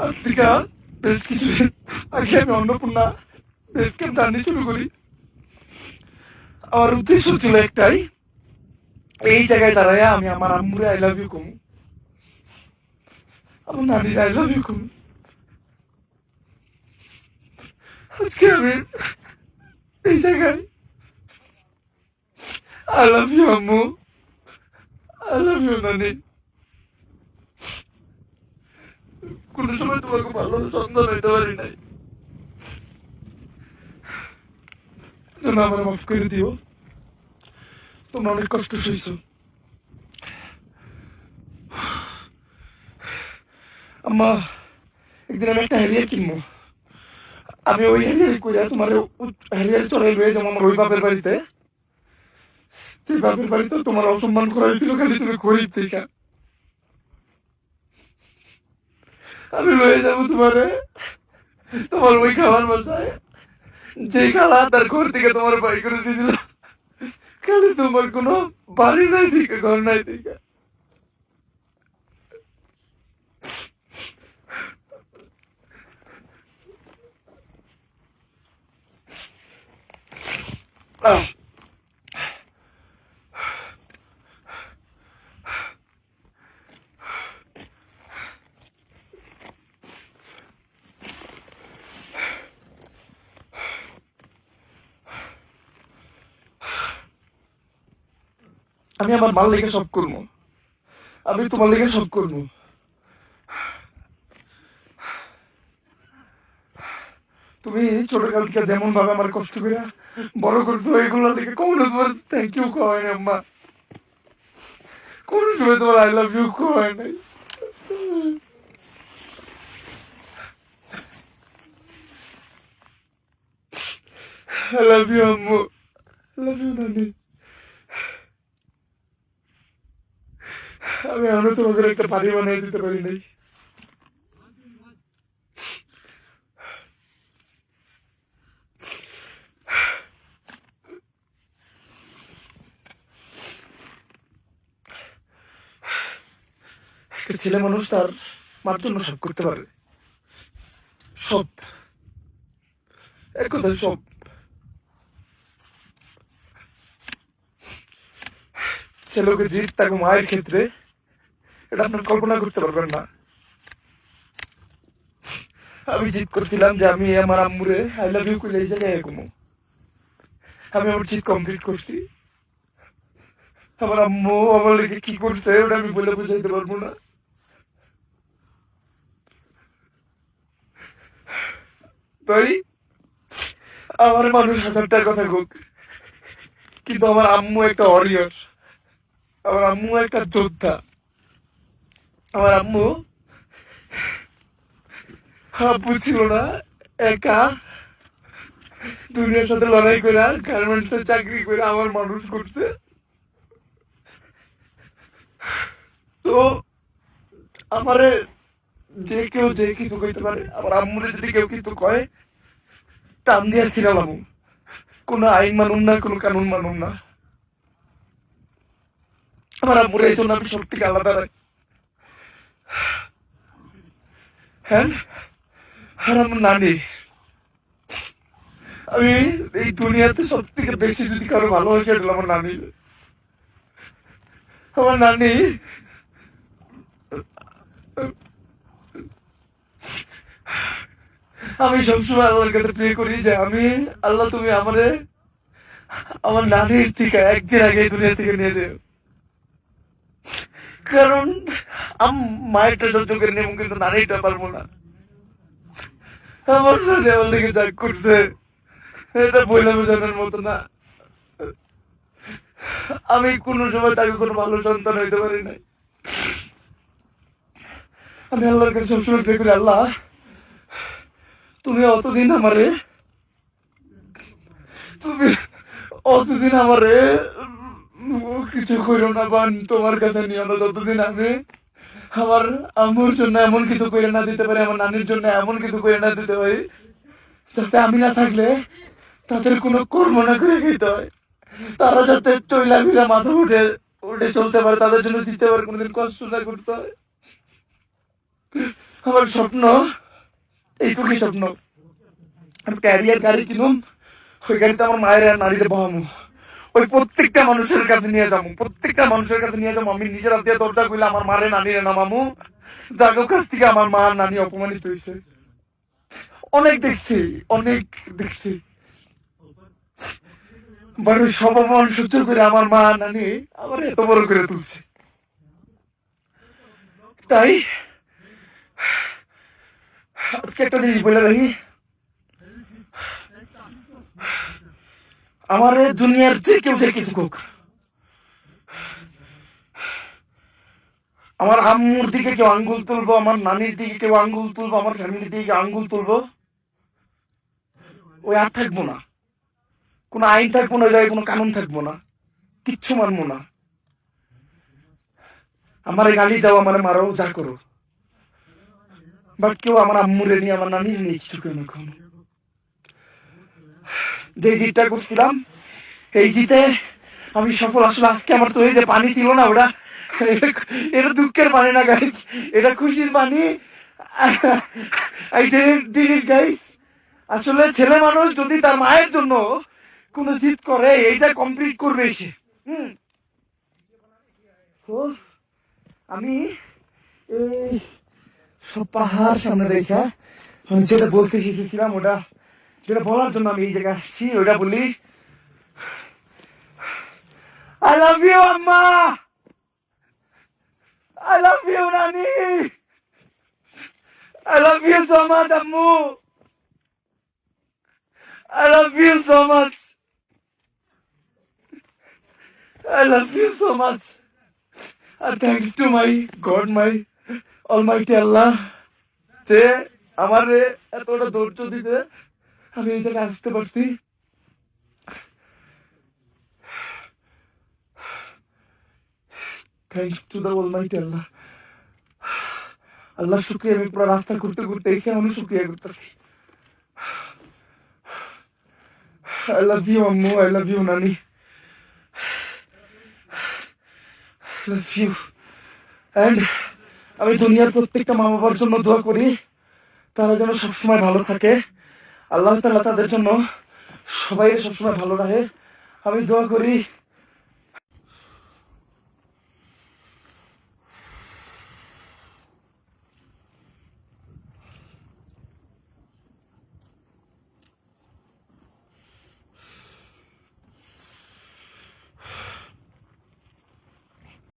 আজ বেশ কিছুদিন আগে আমি অন্নপূর্ণা বেশ ক্যাম্প জার্নি শুরু করি। আমার উদ্দেশ্য ছিল একটাই, এই জায়গায় দাঁড়ায় আমি আমার আম্মুরে আই লাভ ইউ কমু। আমার নানির আই লাভ ইউ কমু। আজকে আমি এই জায়গায় আই লাভ ইউ আম্মু। আই লাভ ইউ নানি। কোন সময় তোমাকে ভালো হইতে পারি নাই আমার মাফ করে দিও তোমরা অনেক কষ্ট সইছ আম্মা একদিন আমি একটা হ্যারিয়ার কিনবো আমি ওই হ্যারিয়ার কইরা তোমার হ্যারিয়ার চড়াই রয়ে যাব আমার ওই বাপের বাড়িতে সেই বাপের বাড়িতে তোমার অসম্মান করা হয়েছিল খালি তুমি গরিব থেকে আমি লয়ে যাব তোমারে তোমার ওই খাবার বাসায় যে খালা তার ঘর থেকে তোমার বাড়ি করে দিয়েছিল খালি তোমার কোনো বাড়ি নাই দিকে ঘর নাই দিকে আহ আমি আমার মাল লেগে সব করব। আমি তোমার লেগে সব করব। তুমি ছোটকাল থেকে যেমন ভাবে আমার কষ্ট করে বড় করতো এগুলো থেকে কোনো তোমার থ্যাংক ইউ কয় না আম্মা কোন সময় তোমার আই লাভ ইউ কয় নাই। I love you, আম্মু। I love you, নানি। আমি এখনও তোমাকে একটা বাড়ি বানিয়ে দিতে পারি নাই। একটা ছেলে মানুষ তার মার জন্য সব করতে পারে। সব। এক কথায় সব। ছেলেকে জিত তাকে মায়ের ক্ষেত্রে, এটা আপনার কল্পনা করতে পারবেন না। আমি জিত করছিলাম যে আমি আমার আম্মুরে আই লাভ ইউ করে এই জায়গায় এগোমো আমি আমার জিত কমপ্লিট করছি। আমার আম্মু আমার লেগে কি করছে, ওটা আমি বলে বুঝাইতে পারব না। তাই, আমার মানুষ হাজারটার কথা হোক কিন্তু আমার আম্মু একটা অরিয়র আমার আম্মু একটা যোদ্ধা। আমার আম্মু, আব্বু ছিল না, একা। দুনিয়ার সাথে লড়াই করে গার্মেন্টস চাকরি করে আমার মানুষ করছে। তো আমারে যে কেউ যে কিছু কইতে পারে, আমার আম্মুরে যদি কেউ কিছু কয়, টান দিয়ে ছিলাম কোনো আইন মানুন না, কোনো কানুন মানুন না। আমার আম্মুরে এই জন্য আমি সব থেকে আলাদা রাখি হ্যাঁ? আর আমার নানি। আমি এই দুনিয়াতে সব থেকে বেশি যদি কারও ভালোবাসি, এটা আমার নানি। আমার নানি আমি সবসময় আল্লাহর কাছে প্রে করি যে আমি, আল্লাহ তুমি আমারে, আমার নানির থেকে একদিন আগে এই দুনিয়া থেকে নিয়ে যাও। কারণ আম মায়েরটা সহ্য করে নেব কিন্তু নানিটা পারব না আমার নানি আমার লেগে যা করছে এটা বইলা বোঝানোর মতো না আমি কোনো সময় তাকে কোনো ভালো সন্তান হইতে পারি নাই আমি আল্লাহর কাছে সবসময় প্রে আল্লাহ তুমি অতদিন আমারে তুমি অতদিন আমারে কিছু করো না বান, তোমার কাছে নিও না যতদিন আমি, আমার আম্মুর জন্য এমন কিছু করে না দিতে পারি, আমার নানির জন্য এমন কিছু করে না দিতে পারি, যাতে আমি না থাকলে তাদের কোনো কর্ম না করে খেতে হয়। তারা যাতে চইলা ফিরা মাথা উঠে উঠে চলতে পারে, তাদের জন্য দিতে পারে, কোনোদিন কষ্ট না করতে হয়। আমার স্বপ্ন, এইটুকুই স্বপ্ন। আমি ক্যারিয়ার গাড়ি কিনুম, ওই গাড়িতে আমার মায়ের আর নারীরে বহামু। ওই প্রত্যেকটা মানুষের কাছে নিয়ে যাব, প্রত্যেকটা মানুষের কাছে নিয়ে যাব। আমি নিজের হাত দরজা কইলে আমার মারে নানিরে নামামু যাগো কাছ থেকে আমার মা নানি অপমানিত হয়েছে। অনেক দেখছি অনেক দেখছি। বাড়ির সব অপমান সহ্য করে আমার মা নানি আমার এত বড় করে তুলছে। তাই, আজকে একটা জিনিস বলে রাখি। আমার দুনিয়ার যে কেউ কিছু হোক আমার আম্মুর দিকে কেউ আঙ্গুল তুলবো, আমার নানির দিকে কেউ আঙ্গুল তুলবো, আমার ফ্যামিলির দিকে আঙ্গুল তুলবো, ওই আর থাকব না। কোনো আইন থাকব না ওই কোনো কানুন থাকব না, কিচ্ছু মানবো না। আমার গালি দাও, আমার মারো যা করো। বাট কেউ আমার আম্মুরে নিয়ে, আমার নানির নিয়ে কিছু কেন। কখনো যে জিতটা করছিলাম, এই জিতে আমি সফল আসলে আজকে আমার তো এই যে পানি ছিল না ওটা, এটা দুঃখের পানি না গাই এটা খুশির পানি। আসলে ছেলে মানুষ যদি তার মায়ের জন্য কোনো জিত করে, এইটা কমপ্লিট করবে সে। আমি এই সব পাহাড় সামনে রেখা যেটা বলতে শিখেছিলাম ওটা যেটা বলার জন্য আমি এই জায়গায় আসছি ওটা বলি। আই লাভ ইউ আম্মা। আই লাভ ইউ নানি। I love you so much আম্মু। I love you so much love you so much R thanks to my God my almighty Allah যে আমার এতটা ধৈর্য দিতে আমি এই জায়গায় আসতে পারছি thanks to the almighty Allah Allah শুক্রিয়া আমি পুরো রাস্তা ঘুরতে ঘুরতে এসে আমি শুক্রিয়া করতেছি আই লাভ ইউ আম্মু আই লাভ ইউ নানি লাভ ইউ অ্যান্ড আমি দুনিয়ার প্রত্যেকটা মা বাবার জন্য দোয়া করি তারা যেন সবসময় ভালো থাকে আল্লাহ তালা তাদের জন্য সবাই সবসময় ভালো রাখে। আমি দোয়া করি